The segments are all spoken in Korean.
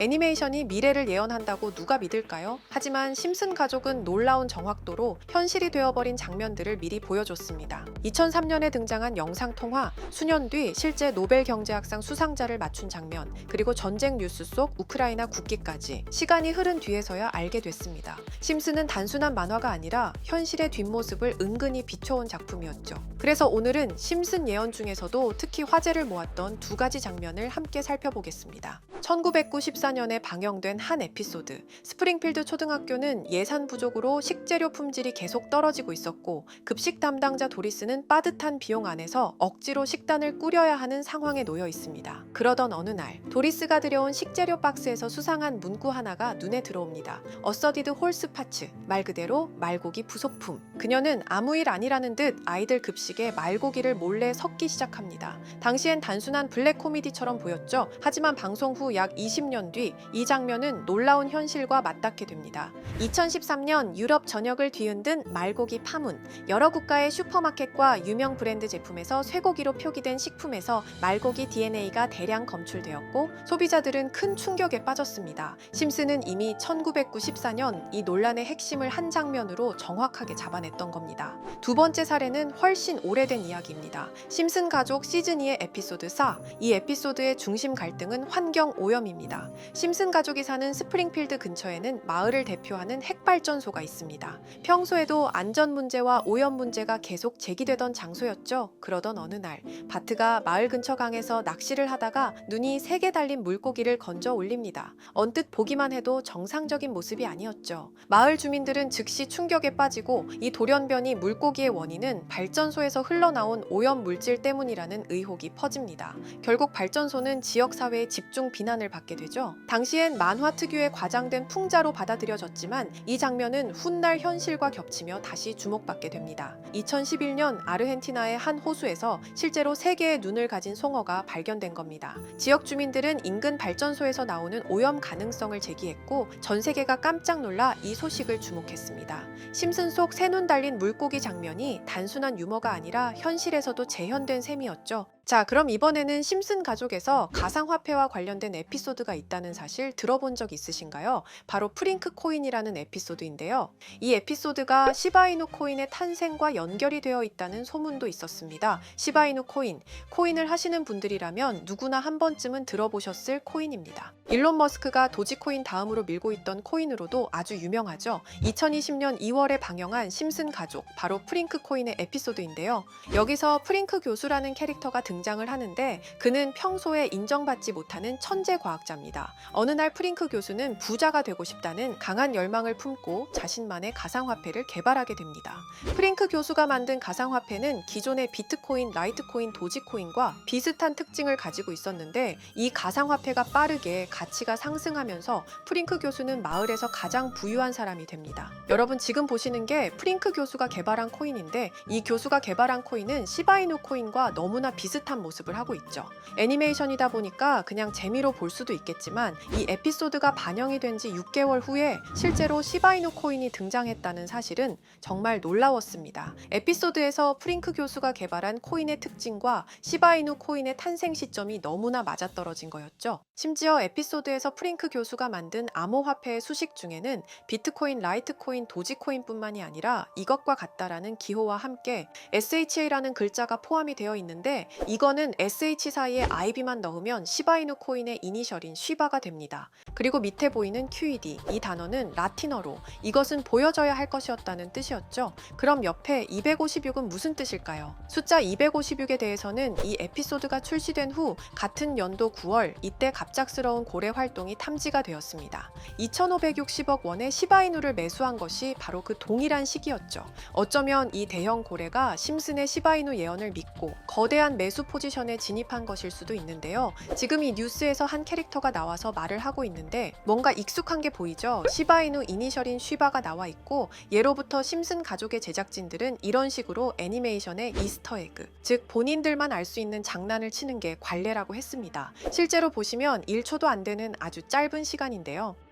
애니메이션이 미래를 예언한다고 누가 믿을까요? 하지만 심슨 가족은 놀라운 정확도로 현실이 되어버린 장면들을 미리 보여줬습니다. 2003년에 등장한 영상 통화, 수년 뒤 실제 노벨 경제학상 수상자를 맞춘 장면, 그리고 전쟁 뉴스 속 우크라이나 국기까지 시간이 흐른 뒤에서야 알게 됐습니다. 심슨은 단순한 만화가 아니라 현실의 뒷모습을 은근히 비춰온 작품이었죠. 그래서 오늘은 심슨 예언 중에서도 특히 화제를 모았던 두 가지 장면을 함께 살펴보겠습니다. 1994 년에 방영된 한 에피소드. 스프링필드 초등학교는 예산 부족으로 식재료 품질이 계속 떨어지고 있었고 급식 담당자 도리스는 빠듯한 비용 안에서 억지로 식단을 꾸려야 하는 상황에 놓여 있습니다. 그러던 어느 날 도리스가 들여온 식재료 박스에서 수상한 문구 하나가 눈에 들어옵니다. 어서디드 홀스 파츠, 말 그대로 말고기 부속품. 그녀는 아무 일 아니라는 듯 아이들 급식에 말고기를 몰래 섞기 시작합니다. 당시엔 단순한 블랙 코미디처럼 보였죠. 하지만 방송 후 약 20년 뒤이 장면은 놀라운 현실과 맞닿게 됩니다. 2013년 유럽 전역을 뒤흔든 말고기 파문. 여러 국가의 슈퍼마켓과 유명 브랜드 제품에서 쇠고기로 표기된 식품에서 말고기 DNA가 대량 검출되었고 소비자들은 큰 충격에 빠졌습니다. 심슨은 이미 1994년 이 논란의 핵심을 한 장면으로 정확하게 잡아냈던 겁니다. 두 번째 사례는 훨씬 오래된 이야기입니다. 심슨 가족 시즌 2의 에피소드 4. 이 에피소드의 중심 갈등은 환경 오염입니다. 심슨 가족이 사는 스프링필드 근처에는 마을을 대표하는 핵발전소가 있습니다. 평소에도 안전 문제와 오염 문제가 계속 제기되던 장소였죠. 그러던 어느 날 바트가 마을 근처 강에서 낚시를 하다가 눈이 세개 달린 물고기를 건져 올립니다. 언뜻 보기만 해도 정상적인 모습이 아니었죠. 마을 주민들은 즉시 충격에 빠지고 이 돌연변이 물고기의 원인은 발전소에서 흘러나온 오염 물질 때문이라는 의혹이 퍼집니다. 결국 발전소는 지역 사회의 집중 비난을 받게 되죠. 당시엔 만화 특유의 과장된 풍자로 받아들여졌지만 이 장면은 훗날 현실과 겹치며 다시 주목받게 됩니다. 2011년 아르헨티나의 한 호수에서 실제로 세 개의 눈을 가진 송어가 발견된 겁니다. 지역 주민들은 인근 발전소에서 나오는 오염 가능성을 제기했고 전 세계가 깜짝 놀라 이 소식을 주목했습니다. 심슨 속 새 눈 달린 물고기 장면이 단순한 유머가 아니라 현실에서도 재현된 셈이었죠. 자, 그럼 이번에는 심슨 가족에서 가상화폐와 관련된 에피소드가 있다는 사실 들어본 적 있으신가요? 바로 프링크 코인이라는 에피소드인데요. 이 에피소드가 시바이누 코인의 탄생과 연결이 되어 있다는 소문도 있었습니다. 시바이누 코인, 코인을 하시는 분들이라면 누구나 한 번쯤은 들어보셨을 코인입니다. 일론 머스크가 도지코인 다음으로 밀고 있던 코인으로도 아주 유명하죠. 2020년 2월에 방영한 심슨 가족, 바로 프링크 코인의 에피소드인데요. 여기서 프링크 교수라는 캐릭터가 등 장을 하는데 그는 평소에 인정받지 못하는 천재 과학자입니다. 어느 날 프링크 교수는 부자가 되고 싶다는 강한 열망을 품고 자신만의 가상화폐를 개발하게 됩니다. 프링크 교수가 만든 가상화폐는 기존의 비트코인, 라이트코인, 도지코인과 비슷한 특징을 가지고 있었는데 이 가상화폐가 빠르게 가치가 상승하면서 프링크 교수는 마을에서 가장 부유한 사람이 됩니다. 여러분 지금 보시는 게 프링크 교수가 개발한 코인인데 이 교수가 개발한 코인은 시바이누 코인과 너무나 비슷한 모습을 하고 있죠. 애니메이션이다 보니까 그냥 재미로 볼 수도 있겠지만 이 에피소드가 반영이 된 지 6개월 후에 실제로 시바이누 코인이 등장했다는 사실은 정말 놀라웠습니다. 에피소드에서 프링크 교수가 개발한 코인의 특징과 시바이누 코인의 탄생 시점이 너무나 맞아떨어진 거였죠. 심지어 에피소드에서 프링크 교수가 만든 암호화폐의 수식 중에는 비트코인, 라이트코인, 도지코인뿐만이 아니라 이것과 같다라는 기호와 함께 SHA라는 글자가 포함이 되어 있는데 이 거는 SH 사이에 IB만 넣으면 시바이누 코인의 이니셜인 쉬바가 됩니다. 그리고 밑에 보이는 QED 이 단어는 라틴어로 이것은 보여져야 할 것이었다는 뜻이었죠. 그럼 옆에 256은 무슨 뜻일까요? 숫자 256에 대해서는 이 에피소드가 출시된 후 같은 연도 9월 이때 갑작스러운 고래 활동이 탐지가 되었습니다. 2,560억 원의 시바이누를 매수한 것이 바로 그 동일한 시기였죠. 어쩌면 이 대형 고래가 심슨의 시바이누 예언을 믿고 거대한 매수 포지션에 진입한 것일 수도 있는데요. 지금 이 뉴스에서 한 캐릭터가 나와서 말을 하고 있는데 뭔가 익숙한 게 보이죠? 시바이누 이니셜인 쉬바가 나와 있고 예로부터 심슨 가족의 제작진들은 이런 식으로 애니메이션의 이스터에그, 즉 본인들만 알 수 있는 장난을 치는 게 관례라고 했습니다. 실제로 보시면 1초도 안 되는 아주 짧은 시간인데요.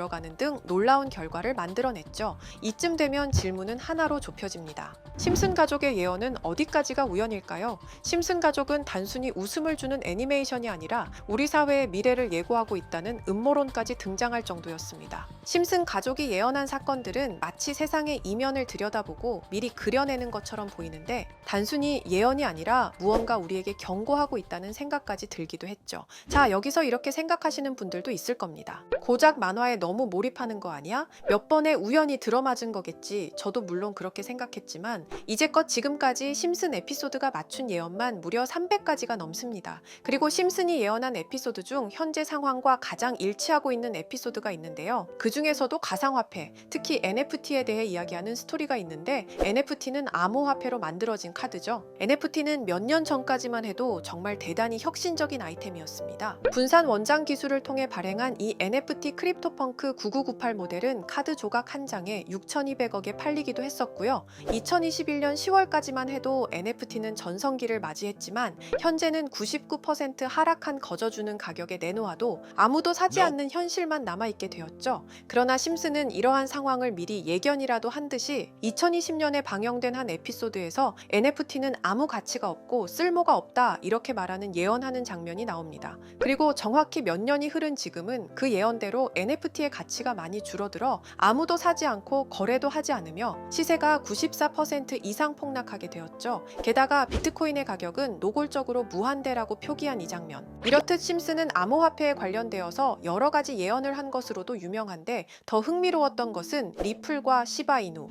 어가는 등 놀라운 결과를 만들어냈죠. 이쯤 되면 질문은 하나로 좁혀집니다. 심슨 가족의 예언은 어디까지가 우연일까요? 심슨 가족은 단순히 웃음을 주는 애니메이션이 아니라 우리 사회의 미래를 예고하고 있다는 음모론까지 등장할 정도였습니다. 심슨 가족이 예언한 사건들은 마치 세상의 이면을 들여다보고 미리 그려내는 것처럼 보이는데 단순히 예언이 아니라 무언가 우리에게 경고하고 있다는 생각까지 들기도 했죠. 자, 여기서 이렇게 생각하시는 분들도 있을 겁니다. 고작 만화에 너무 몰입하는 거 아니야? 몇 번의 우연히 들어맞은 거겠지. 저도 물론 그렇게 생각했지만 이제껏 지금까지 심슨 에피소드가 맞춘 예언만 무려 300가지가 넘습니다. 그리고 심슨이 예언한 에피소드 중 현재 상황과 가장 일치하고 있는 에피소드가 있는데요. 그 중에서도 가상화폐, 특히 NFT에 대해 이야기하는 스토리가 있는데 NFT는 암호화폐로 만들어진 카드죠. NFT는 몇 년 전까지만 해도 정말 대단히 혁신적인 아이템이었습니다. 분산 원장 기술을 통해 발행한 이 NFT 크립토 펑크 9998 모델은 카드 조각 한 장에 6,200억에 팔리기도 했었고요. 2021년 10월까지만 해도 NFT는 전성기를 맞이했지만 현재는 99% 하락한 거저주는 가격에 내놓아도 아무도 사지 않는 현실만 남아있게 되었죠. 그러나 심슨은 이러한 상황을 미리 예견이라도 한 듯이 2020년에 방영된 한 에피소드에서 NFT는 아무 가치가 없고 쓸모가 없다 이렇게 말하는 예언하는 장면이 나옵니다. 그리고 정확히 몇 년이 흐른 지금은 그 예언대로 NFT 의 가치가 많이 줄어들어 아무도 사지 않고 거래도 하지 않으며 시세가 94% 이상 폭락하게 되었죠. 게다가 비트코인의 가격은 노골적으로 무한대라고 표기한 이 장면. 이렇듯 심슨은 암호화폐에 관련되어서 여러 가지 예언을 한 것으로도 유명한데 더 흥미로웠던 것은 리플과 시바이누.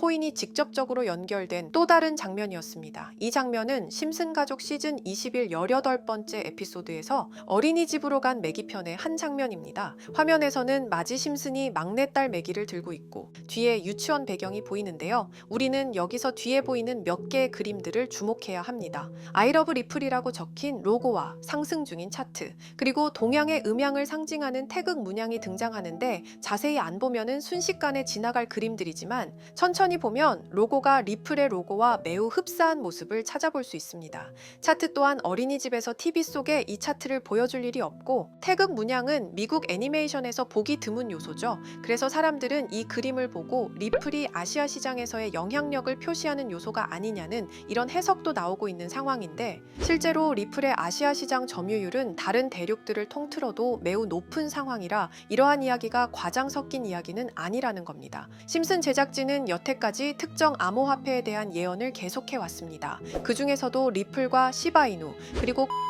코인이 직접적으로 연결된 또 다른 장면이었습니다. 이 장면은 심슨 가족 시즌 21 18번째 에피소드에서 어린이집으로 간 매기 편의 한 장면입니다. 화면에서는 마지 심슨이 막내딸 매기를 들고 있고 뒤에 유치원 배경이 보이는데요. 우리는 여기서 뒤에 보이는 몇 개의 그림들을 주목해야 합니다. 아이러브 리플이라고 적힌 로고와 상승 중인 차트, 그리고 동양의 음양을 상징하는 태극 문양이 등장하는데 자세히 안 보면은 순식간에 지나갈 그림들이지만 천천히 보면 로고가 리플의 로고와 매우 흡사한 모습을 찾아볼 수 있습니다. 차트 또한 어린이집에서 TV 속에 이 차트를 보여줄 일이 없고 태극 문양은 미국 애니메이션에서 보기 드문 요소죠. 그래서 사람들은 이 그림을 보고 리플이 아시아 시장에서의 영향력을 표시하는 요소가 아니냐는 이런 해석도 나오고 있는 상황인데 실제로 리플의 아시아 시장 점유율은 다른 대륙들을 통틀어도 매우 높은 상황이라 이러한 이야기가 과장 섞인 이야기는 아니라는 겁니다. 심슨 제작진은 여태 까지 특정 암호화폐에 대한 예언을 계속해 왔습니다. 그 중에서도 리플과 시바이누 그리고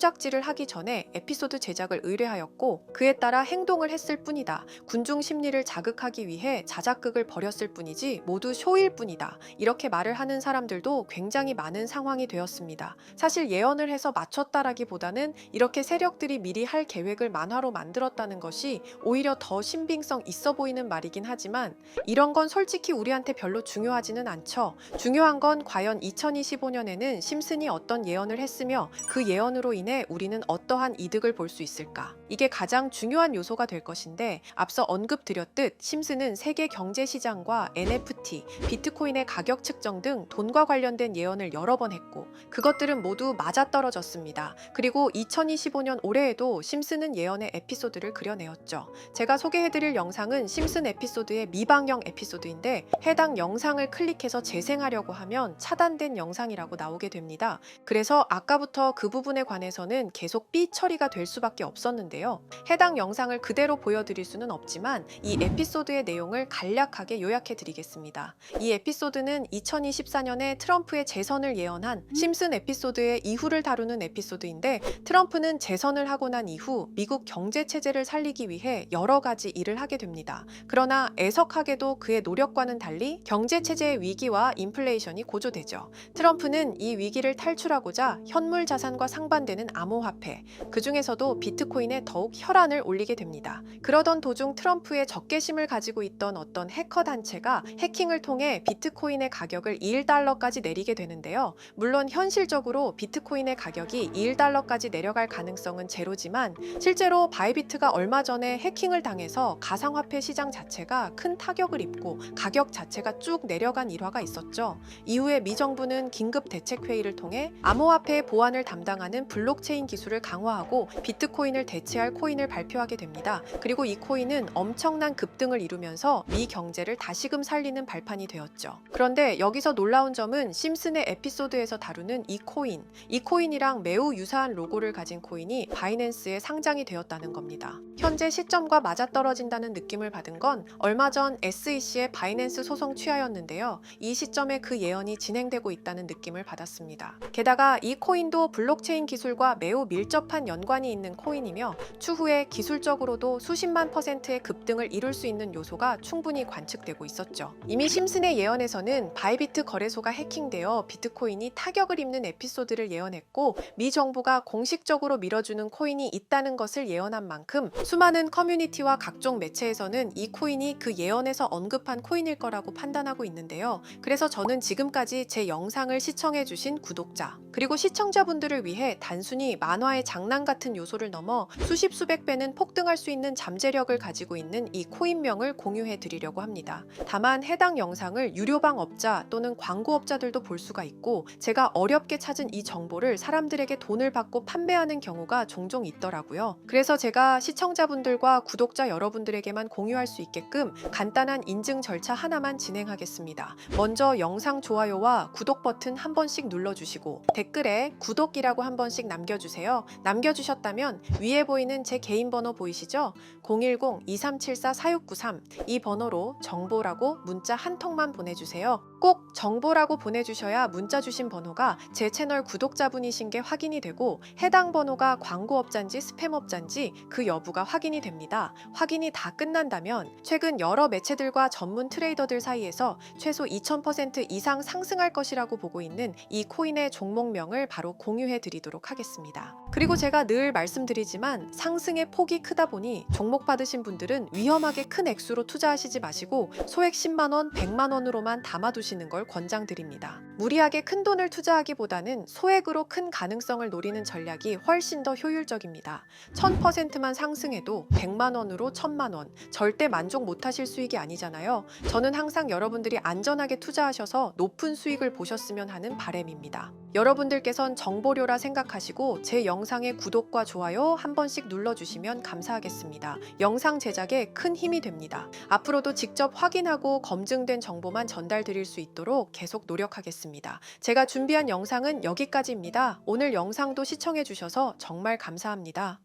작질을 하기 전에 에피소드 제작을 의뢰하였고 그에 따라 행동을 했을 뿐이다. 군중 심리를 자극하기 위해 자작극을 벌였을 뿐이지 모두 쇼일 뿐이다. 이렇게 말을 하는 사람들도 굉장히 많은 상황이 되었습니다. 사실 예언을 해서 맞췄다라기보다는 이렇게 세력들이 미리 할 계획을 만화로 만들었다는 것이 오히려 더 신빙성 있어 보이는 말이긴 하지만 이런 건 솔직히 우리한테 별로 중요하지는 않죠. 중요한 건 과연 2025년에는 심슨이 어떤 예언을 했으며 그 예언으로 인해 우리는 어떠한 이득을 볼 수 있을까? 이게 가장 중요한 요소가 될 것인데 앞서 언급드렸듯 심슨은 세계 경제 시장과 NFT, 비트코인의 가격 측정 등 돈과 관련된 예언을 여러 번 했고 그것들은 모두 맞아떨어졌습니다. 그리고 2025년 올해에도 심슨은 예언의 에피소드를 그려내었죠. 제가 소개해드릴 영상은 심슨 에피소드의 미방영 에피소드인데 해당 영상을 클릭해서 재생하려고 하면 차단된 영상이라고 나오게 됩니다. 그래서 아까부터 그 부분에 관해서는 계속 삐 처리가 될 수밖에 없었는데요. 있는데요. 해당 영상을 그대로 보여드릴 수는 없지만 이 에피소드의 내용을 간략하게 요약해 드리겠습니다. 이 에피소드는 2024년에 트럼프의 재선을 예언한 심슨 에피소드의 이후를 다루는 에피소드인데 트럼프는 재선을 하고 난 이후 미국 경제 체제를 살리기 위해 여러 가지 일을 하게 됩니다. 그러나 애석하게도 그의 노력과는 달리 경제 체제의 위기와 인플레이션이 고조되죠. 트럼프는 이 위기를 탈출하고자 현물 자산과 상반되는 암호화폐, 그 중에서도 비트코인에 더욱 혈안을 올리게 됩니다. 그러던 도중 트럼프의 적개심을 가지고 있던 어떤 해커 단체가 해킹을 통해 비트코인의 가격을 1달러까지 내리게 되는데요. 물론 현실적으로 비트코인의 가격이 1달러까지 내려갈 가능성은 제로지만 실제로 바이비트가 얼마 전에 해킹을 당해서 가상화폐 시장 자체가 큰 타격을 입고 가격 자체가 쭉 내려간 일화가 있었죠. 이후에 미 정부는 긴급 대책 회의를 통해 암호화폐 보안을 담당하는 블록체인 기술을 강화하고 비트코인을 대체 할 코인을 발표하게 됩니다. 그리고 이 코인은 엄청난 급등을 이루면서 미 경제를 다시금 살리는 발판이 되었죠. 그런데 여기서 놀라운 점은 심슨의 에피소드에서 다루는 이 코인, 이 코인이랑 매우 유사한 로고를 가진 코인이 바이낸스에 상장이 되었다는 겁니다. 현재 시점과 맞아떨어진다는 느낌을 받은 건 얼마 전 SEC의 바이낸스 소송 취하였는데요. 이 시점에 그 예언이 진행되고 있다는 느낌을 받았습니다. 게다가 이 코인도 블록체인 기술과 매우 밀접한 연관이 있는 코인이며 추후에 기술적으로도 수십만 퍼센트의 급등을 이룰 수 있는 요소가 충분히 관측되고 있었죠. 이미 심슨의 예언에서는 바이비트 거래소가 해킹되어 비트코인이 타격을 입는 에피소드를 예언했고 미 정부가 공식적으로 밀어주는 코인이 있다는 것을 예언한 만큼 수많은 커뮤니티와 각종 매체에서는 이 코인이 그 예언에서 언급한 코인일 거라고 판단하고 있는데요. 그래서 저는 지금까지 제 영상을 시청해주신 구독자, 그리고 시청자분들을 위해 단순히 만화의 장난 같은 요소를 넘어 수십 수백 배는 폭등할 수 있는 잠재력을 가지고 있는 이 코인명을 공유해 드리려고 합니다. 다만 해당 영상을 유료방 업자 또는 광고업자들도 볼 수가 있고 제가 어렵게 찾은 이 정보를 사람들에게 돈을 받고 판매하는 경우가 종종 있더라고요. 그래서 제가 시청자분들과 구독자 여러분들에게만 공유할 수 있게끔 간단한 인증 절차 하나만 진행하겠습니다. 먼저 영상 좋아요와 구독 버튼 한 번씩 눌러주시고 댓글에 구독이라고 한 번씩 남겨주세요. 남겨주셨다면 위에 보이는 제 개인 번호 보이시죠? 010-2374-4693 이 번호로 정보라고 문자 한 통만 보내주세요. 꼭 정보라고 보내주셔야 문자 주신 번호가 제 채널 구독자분이신 게 확인이 되고 해당 번호가 광고업자인지 스팸업자인지 그 여부가 확인이 됩니다. 확인이 다 끝난다면 최근 여러 매체들과 전문 트레이더들 사이에서 최소 2000% 이상 상승할 것이라고 보고 있는 이 코인의 종목명을 바로 공유해 드리도록 하겠습니다. 그리고 제가 늘 말씀드리지만 상승의 폭이 크다 보니 종목 받으신 분들은 위험하게 큰 액수로 투자하시지 마시고 소액 10만 원, 100만 원으로만 담아두시는 걸 권장드립니다. 무리하게 큰 돈을 투자하기보다는 소액으로 큰 가능성을 노리는 전략이 훨씬 더 효율적입니다. 1000%만 상승해도 100만 원으로 1000만 원, 절대 만족 못하실 수익이 아니잖아요. 저는 항상 여러분들이 안전하게 투자하셔서 높은 수익을 보셨으면 하는 바램입니다. 여러분들께선 정보료라 생각하시고 제 영상의 구독과 좋아요 한 번씩 눌러주시면 감사하겠습니다. 영상 제작에 큰 힘이 됩니다. 앞으로도 직접 확인하고 검증된 정보만 전달 드릴 수 있도록 계속 노력하겠습니다. 제가 준비한 영상은 여기까지입니다. 오늘 영상도 시청해주셔서 정말 감사합니다.